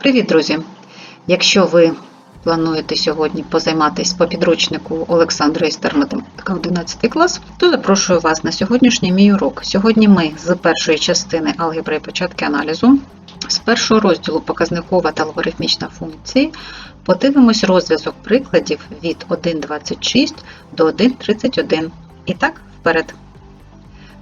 Привіт, друзі! Якщо ви плануєте сьогодні позайматися по підручнику Олександра Істер математика 11 клас, то запрошую вас на сьогоднішній мій урок. Сьогодні ми з першої частини алгебри і початки аналізу, з першого розділу показникова та логарифмічна функції, подивимось розв'язок прикладів від 1.26 до 1.31. І так, вперед.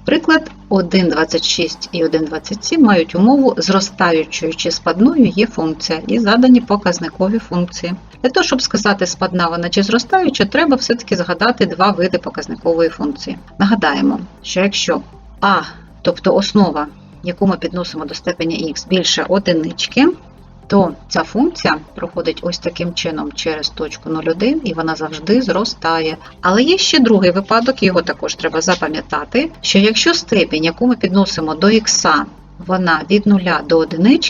Приклад 1,26 і 1,27 мають умову зростаючою чи спадною є функція і задані показникові функції. Для того, щоб сказати спадна вона чи зростаюча, треба все-таки згадати два види показникової функції. Нагадаємо, що якщо а, тобто основа, яку ми підносимо до степені х, більше одинички, то ця функція проходить ось таким чином через точку 0,1 і вона завжди зростає. Але є ще другий випадок, його також треба запам'ятати, що якщо степінь, яку ми підносимо до х, вона від 0 до 1,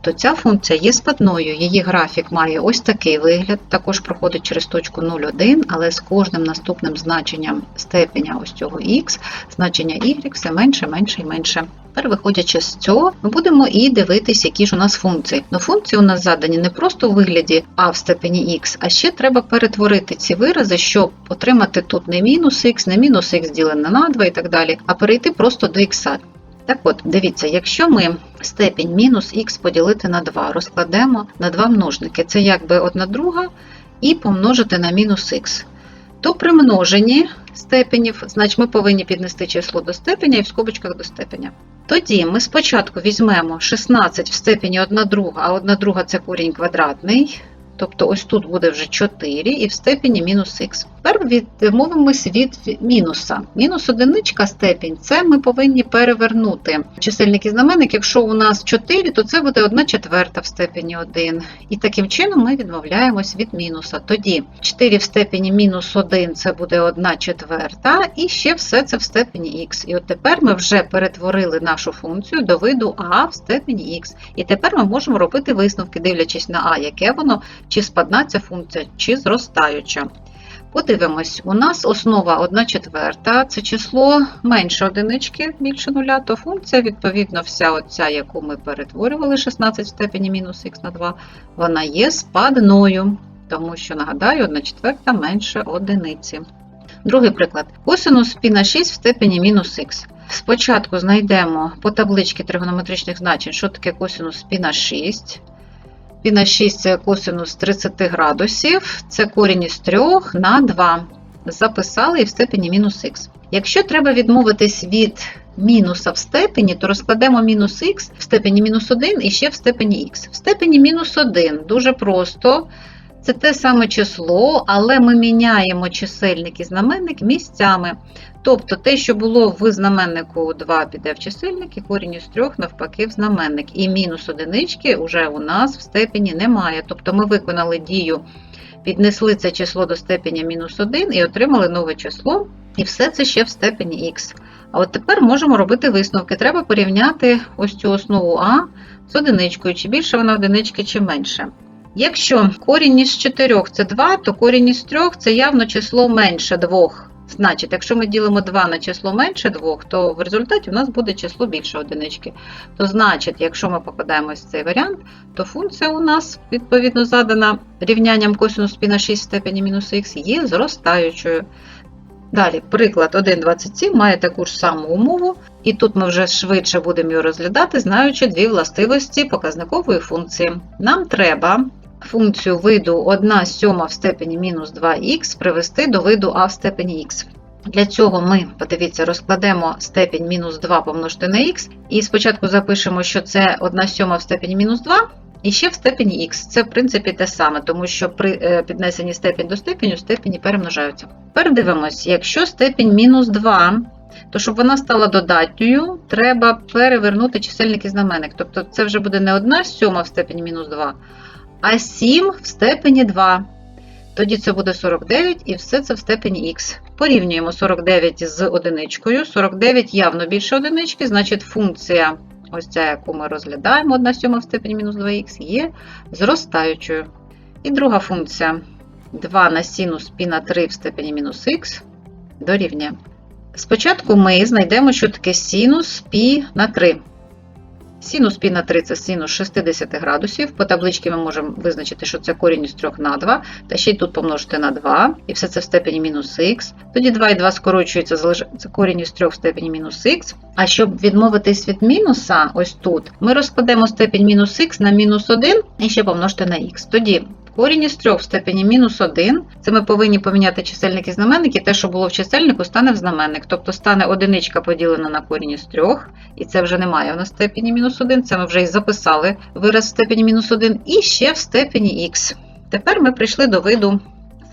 то ця функція є спадною. Її графік має ось такий вигляд, також проходить через точку 0,1, але з кожним наступним значенням степеня ось цього х, значення y все менше, менше і менше. Тепер, виходячи з цього, ми будемо і дивитись, які ж у нас функції. Ну, функції у нас задані не просто у вигляді а в степені х, а ще треба перетворити ці вирази, щоб отримати тут не мінус х, не мінус х ділене на 2 і так далі, а перейти просто до х. Так от, дивіться, якщо ми степінь мінус х поділити на 2, розкладемо на два множники, це якби одна друга, і помножити на мінус х, то при множенні степенів, значить ми повинні піднести число до степеня і в скобочках до степеня. Тоді ми спочатку візьмемо 16 в степені 1 друга, а 1 друга це корінь квадратний. Тобто ось тут буде вже 4 і в степені мінус х. Тепер відмовимось від мінуса. Мінус одиничка степінь це ми повинні перевернути чисельник і знаменник. Якщо у нас 4, то це буде 1 четверта в степені 1. І таким чином ми відмовляємось від мінуса. Тоді 4 в степені мінус 1 це буде 1 четверта, і ще все це в степені х. І от тепер ми вже перетворили нашу функцію до виду а в степені х. І тепер ми можемо робити висновки, дивлячись на а, яке воно, чи спадна ця функція, чи зростаюча. Подивимось, у нас основа 1 четверта, це число менше одинички, більше нуля, то функція, відповідно, вся оця, яку ми перетворювали 16 в степені мінус х на 2, вона є спадною, тому що, нагадаю, 1 четверта менше одиниці. Другий приклад. Косинус π на 6 в степені мінус х. Спочатку знайдемо по табличці тригонометричних значень, що таке косинус π на 6. Пі на 6 це косинус 30 градусів, це корінь із 3 на 2. Записали і в степені мінус х. Якщо треба відмовитись від мінуса в степені, то розкладемо мінус х в степені мінус 1 і ще в степені х. В степені мінус 1 дуже просто. Це те саме число, але ми міняємо чисельник і знаменник місцями. Тобто те, що було в знаменнику 2 піде в чисельник, і корінь із 3 навпаки в знаменник. І мінус одинички вже у нас в степені немає. Тобто ми виконали дію, піднесли це число до степеня мінус 1 і отримали нове число. І все це ще в степені х. А от тепер можемо робити висновки. Треба порівняти ось цю основу А з одиничкою, чи більше вона одинички, чи менше. Якщо корінь із 4 це 2, то корінь із 3 це явно число менше 2. Значить, якщо ми ділимо 2 на число менше 2, то в результаті у нас буде число більше одинички. То значить, якщо ми попадаємось в цей варіант, то функція у нас, відповідно, задана рівнянням косинус π на 6 в степені мінус х, є зростаючою. Далі, приклад 1,27 має таку ж саму умову, і тут ми вже швидше будемо його розглядати, знаючи дві властивості показникової функції. Нам треба функцію виду 1 сьома в степені мінус 2х привести до виду а в степені х. Для цього ми, подивіться, розкладемо степінь мінус 2 помножити на х, і спочатку запишемо, що це 1 сьома в степені мінус 2, і ще в степені х. Це, в принципі, те саме, тому що при піднесенні степінь до степеню степені перемножаються. Тепер дивимось, якщо степінь мінус 2, то щоб вона стала додатньою, треба перевернути чисельник і знаменник. Тобто це вже буде не 1 сьома в степені мінус 2, а 7 в степені 2. Тоді це буде 49 і все це в степені х. Порівнюємо 49 з одиничкою. 49 явно більше одинички, значить функція, ось ця, яку ми розглядаємо, 1 сьома в степені мінус 2х, є зростаючою. І друга функція 2 на синус π на 3 в степені мінус х дорівнює. Спочатку ми знайдемо, що таке синус π на 3. Синус пі на 3 це синус 60 градусів. По табличці ми можемо визначити, що це корінь із 3 на 2, та ще й тут помножити на 2, і все це в степені мінус х. Тоді 2 і 2 скорочується, залишається корінь із 3 в степені мінус х. А щоб відмовитись від мінуса, ось тут, ми розкладемо степінь мінус х на мінус 1 і ще помножити на х. Тоді Корінь із 3 в степені мінус 1. Це ми повинні поміняти чисельник і знаменники. Те, що було в чисельнику, стане в знаменник. Тобто стане одиничка поділена на корінь із 3. І це вже немає у нас в степені мінус 1. Це ми вже і записали вираз в степені мінус 1. І ще в степені х. Тепер ми прийшли до виду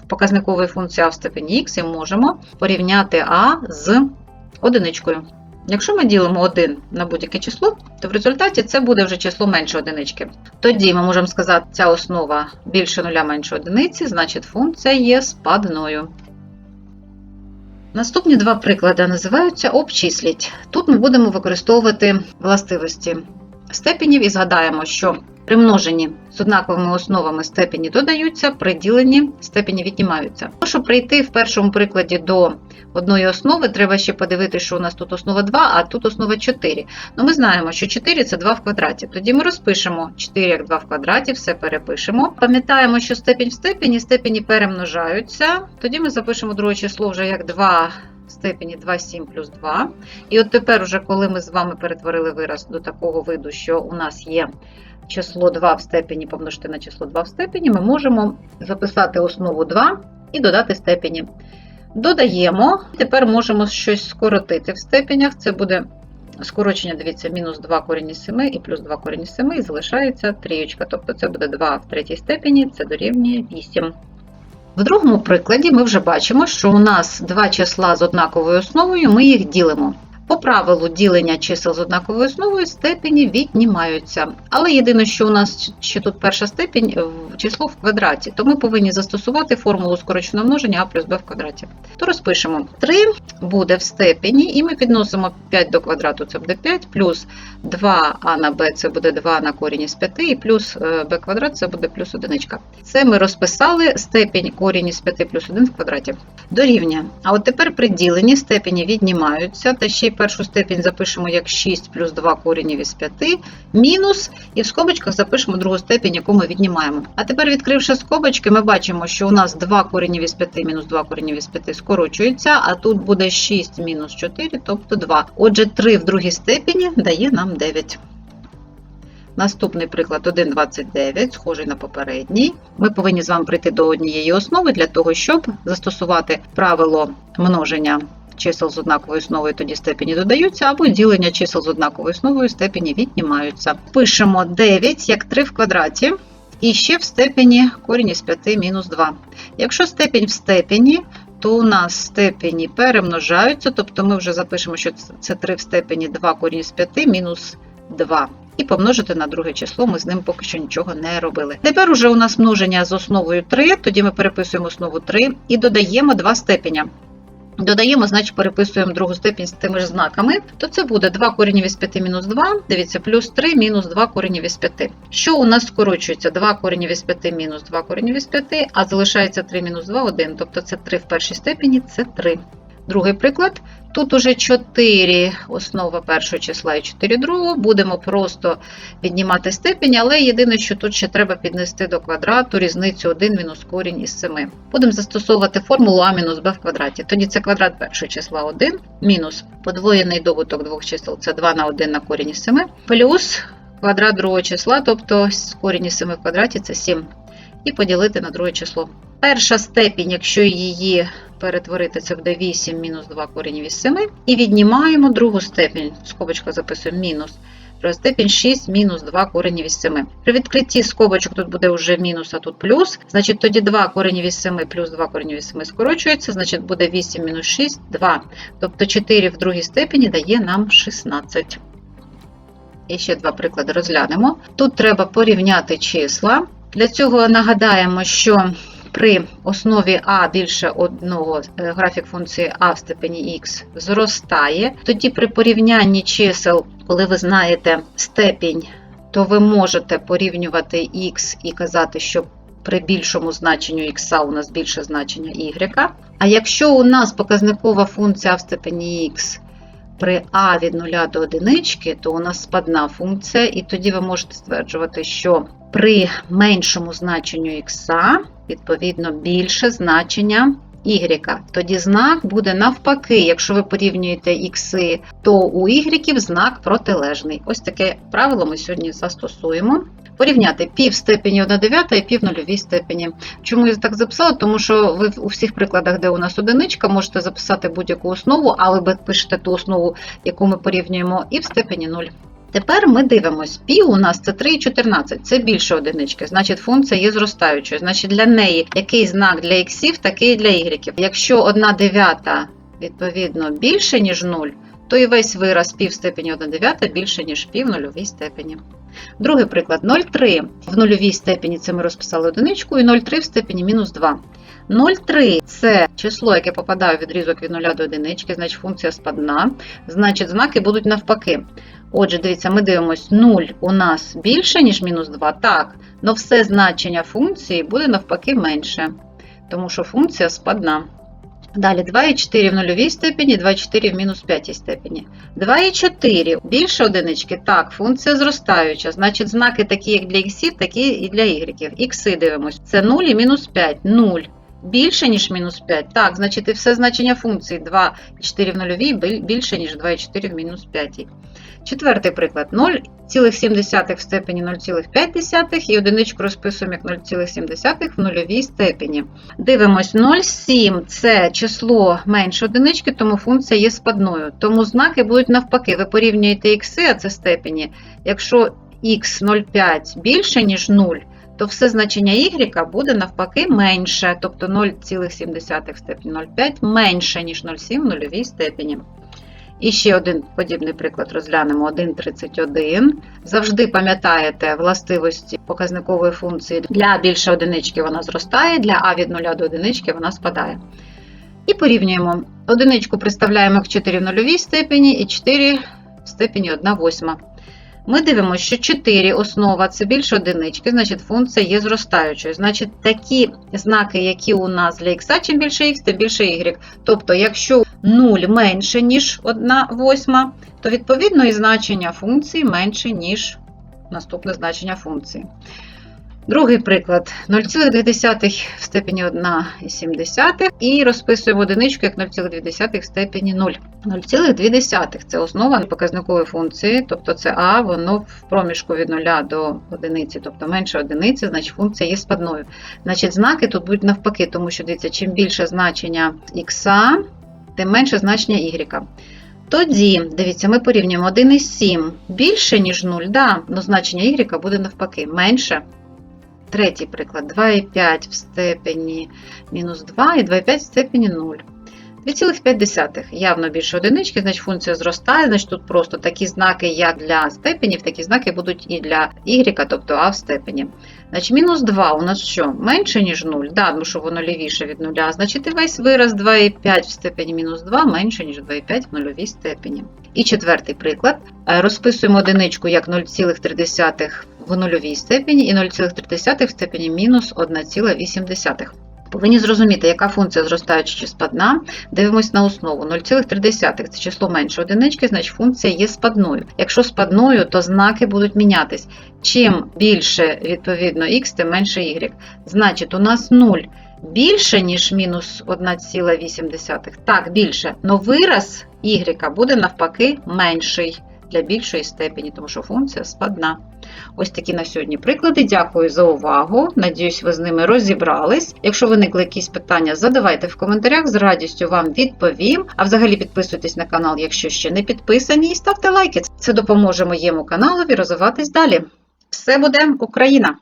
показникової функції а в степені х і можемо порівняти а з одиничкою. Якщо ми ділимо 1 на будь-яке число, то в результаті це буде вже число менше одинички. Тоді ми можемо сказати, ця основа більше нуля менше одиниці, значить функція є спадною. Наступні два приклади називаються обчисліть. Тут ми будемо використовувати властивості степенів і згадаємо, що при множенні з однаковими основами степені додаються, при діленні степені віднімаються. Щоб прийти в першому прикладі до одної основи, треба ще подивитися, що у нас тут основа 2, а тут основа 4. Ну, Ми знаємо, що 4 це 2 в квадраті. Тоді ми розпишемо 4 як 2 в квадраті, все перепишемо. Пам'ятаємо, що степінь в степені, степені перемножаються. Тоді ми запишемо друге число вже як 2 в степені 2, 7 плюс 2. І от тепер, уже коли ми з вами перетворили вираз до такого виду, що у нас є число 2 в степені помножити на число 2 в степені, ми можемо записати основу 2 і додати степені. Додаємо, тепер можемо щось скоротити в степенях. Це буде скорочення, дивіться, мінус 2 корінь із 7 і плюс 2 корінь із 7, і залишається трієчка. Тобто це буде 2 в третій степені, це дорівнює 8. В другому прикладі ми вже бачимо, що у нас два числа з однаковою основою, ми їх ділимо. По правилу ділення чисел з однаковою основою степені віднімаються. Але єдине, що у нас ще тут перша степень число в квадраті, то ми повинні застосувати формулу скороченого множення а плюс b в квадраті. То розпишемо 3 буде в степені, і ми підносимо 5 до квадрату, це буде 5, плюс 2а на b це буде 2 на корінь із 5, і плюс b квадрат це буде плюс 1. Це ми розписали степень корінь із 5 плюс 1 в квадраті. Дорівнює. А от тепер при діленні степені віднімаються, та ще першу степінь запишемо як 6 плюс 2 корінів із 5, мінус, і в скобочках запишемо другу степінь, яку ми віднімаємо. А тепер, відкривши скобочки, ми бачимо, що у нас 2 корінів із 5 мінус 2 корінів із 5 скорочуються, а тут буде 6 мінус 4, тобто 2. Отже, 3 в другій степені дає нам 9. Наступний приклад 1,29, схожий на попередній. Ми повинні з вами прийти до однієї основи для того, щоб застосувати правило множення чисел з однаковою основою, тоді степені додаються, або ділення чисел з однаковою основою степені віднімаються. Пишемо 9 як 3 в квадраті. І ще в степені корінь із 5 мінус 2. Якщо степінь в степені, то у нас степені перемножаються, тобто ми вже запишемо, що це 3 в степені 2 корінь з 5 мінус 2. І помножити на друге число, ми з ним поки що нічого не робили. Тепер уже у нас множення з основою 3, тоді ми переписуємо основу 3 і додаємо 2 степеня. Додаємо, значить, переписуємо другу степінь з тими ж знаками, то це буде 2 коренів із 5 мінус 2, дивіться, плюс 3 мінус 2 коренів із 5. Що у нас скорочується? 2 коренів із 5 мінус 2 коренів із 5, а залишається 3 мінус 2 1, тобто це 3 в першій степені, це 3. Другий приклад. Тут уже 4 основа першого числа і 4 другого. Будемо просто віднімати степінь, але єдине, що тут ще треба піднести до квадрату різницю 1 мінус корінь із 7. Будемо застосовувати формулу а мінус b в квадраті. Тоді це квадрат першого числа 1, мінус подвоєний добуток двох чисел це 2 на 1 на корінь із 7, плюс квадрат другого числа, тобто корінь із 7 в квадраті це 7. І поділити на друге число. Перша степінь, якщо її перетворити, це буде 8 мінус 2 корінь із 7. І віднімаємо другу степінь. Скобочка записуємо мінус. Друга степінь 6 мінус 2 корені із 7. При відкритті скобочок тут буде вже мінус, а тут плюс. Значить, тоді 2 корені із 7 плюс 2 корені із 7 скорочується, значить буде 8 мінус 6 2. Тобто 4 в другій степені дає нам 16. І ще два приклади розглянемо. Тут треба порівняти числа. Для цього нагадаємо, що при основі а більше одного е, графік функції а в степені х зростає. Тоді при порівнянні чисел, коли ви знаєте степінь, то ви можете порівнювати х і казати, що при більшому значенню х у нас більше значення y. А якщо у нас показникова функція в степені х при а від 0 до 1, то у нас спадна функція, і тоді ви можете стверджувати, що при меншому значенню х, відповідно, більше значення y. Тоді знак буде навпаки, якщо ви порівнюєте ікси, то у y знак протилежний. Ось таке правило ми сьогодні застосуємо. Порівняти пів степені 1 дев'ята і пів нульовій степені. Чому я так записала? Тому що ви у всіх прикладах, де у нас одиничка, можете записати будь-яку основу, але ви пишете ту основу, яку ми порівнюємо, і в степені 0. Тепер ми дивимось, пі у нас це 3 і 14, це більше одинички, значить функція є зростаючою. Значить для неї який знак для іксів, такий для ігреків. Якщо 1 дев'ята відповідно більше, ніж 0, то і весь вираз пів степені 1 дев'ята більше, ніж пів в нульовій степені. Другий приклад 0,3 в нульовій степені це ми розписали одиничку, і 0,3 в степені мінус 2. 0,3 це число, яке попадає в відрізок від 0 до 1, значить функція спадна, значить знаки будуть навпаки. Отже, дивіться, ми дивимося, 0 у нас більше, ніж мінус 2, так, але все значення функції буде навпаки менше, тому що функція спадна. Далі 2,4 в нульовій степені, 2,4 в мінус 5 степені. 2,4 більше одинички, так, функція зростаюча. Значить, знаки такі, як для х, такі і для y. Ікси дивимося. Це 0 і мінус 5. 0 більше, ніж мінус 5. Так, значить, і все значення функції 2,4 в нульовій більше, ніж 2,4 в мінус 5. Четвертий приклад 0,7 в степені 0,5 і одиничку розписуємо як 0,7 в нульовій степені. Дивимось, 0,7 це число менше одинички, тому функція є спадною. Тому знаки будуть навпаки. Ви порівнюєте ікси, а це степені. Якщо х 0,5 більше, ніж 0, то все значення y буде навпаки менше, тобто 0,7 степені 0,5 менше, ніж 0,7 в нульовій степені. І ще один подібний приклад розглянемо 1,31. Завжди пам'ятаєте властивості показникової функції. Для більше одинички вона зростає, для а від 0 до одинички вона спадає. І порівнюємо. Одиничку представляємо як 4 в нульовій степені і 4 в степені 1 восьма. Ми дивимося, що 4 основа це більше одинички, значить функція є зростаючою. Значить, такі знаки, які у нас для х, чим більше х, тим більше y. Тобто, якщо 0 менше, ніж 1 восьма, то відповідно і значення функції менше, ніж наступне значення функції. Другий приклад 0,2 в степені 1,7 і розписуємо одиничку як 0,2 в степені 0. 0,2 це основа показникової функції, тобто це А, воно в проміжку від 0 до 1, тобто менше одиниці, значить функція є спадною. Значить, знаки тут будуть навпаки, тому що дивіться, чим більше значення х, тим менше значення y. Тоді, дивіться, ми порівнюємо 1,7 більше, ніж 0, да, але значення y буде навпаки менше. Третій приклад 2,5 в степені мінус 2 і 2,5 в степені 0. 2,5 явно більше одинички, значить функція зростає, значить тут просто такі знаки, як для степенів, такі знаки будуть і для y, тобто а в степені. Значить, мінус 2 у нас що? Менше, ніж 0, да, тому що воно лівіше від 0, значить і весь вираз 2,5 в степені мінус 2 менше, ніж 2,5 в нульовій степені. І четвертий приклад. Розписуємо одиничку як 0,3 в нульовій степені і 0,3 в степені мінус 1,8. Повинні зрозуміти, яка функція зростаюча чи спадна. Дивимось на основу. 0,3 це число менше одинички, значить функція є спадною. Якщо спадною, то знаки будуть мінятись. Чим більше, відповідно, х, тим менше y. Значить, у нас 0 більше, ніж мінус 1,8. Так, більше. Но вираз y буде навпаки менший для більшої степені, тому що функція складна. Ось такі на сьогодні приклади. Дякую за увагу. Надіюсь, ви з ними розібрались. Якщо виникли якісь питання, задавайте в коментарях, з радістю вам відповім. А взагалі підписуйтесь на канал, якщо ще не підписані, і ставте лайки. Це допоможе моєму каналові розвиватись далі. Все буде Україна!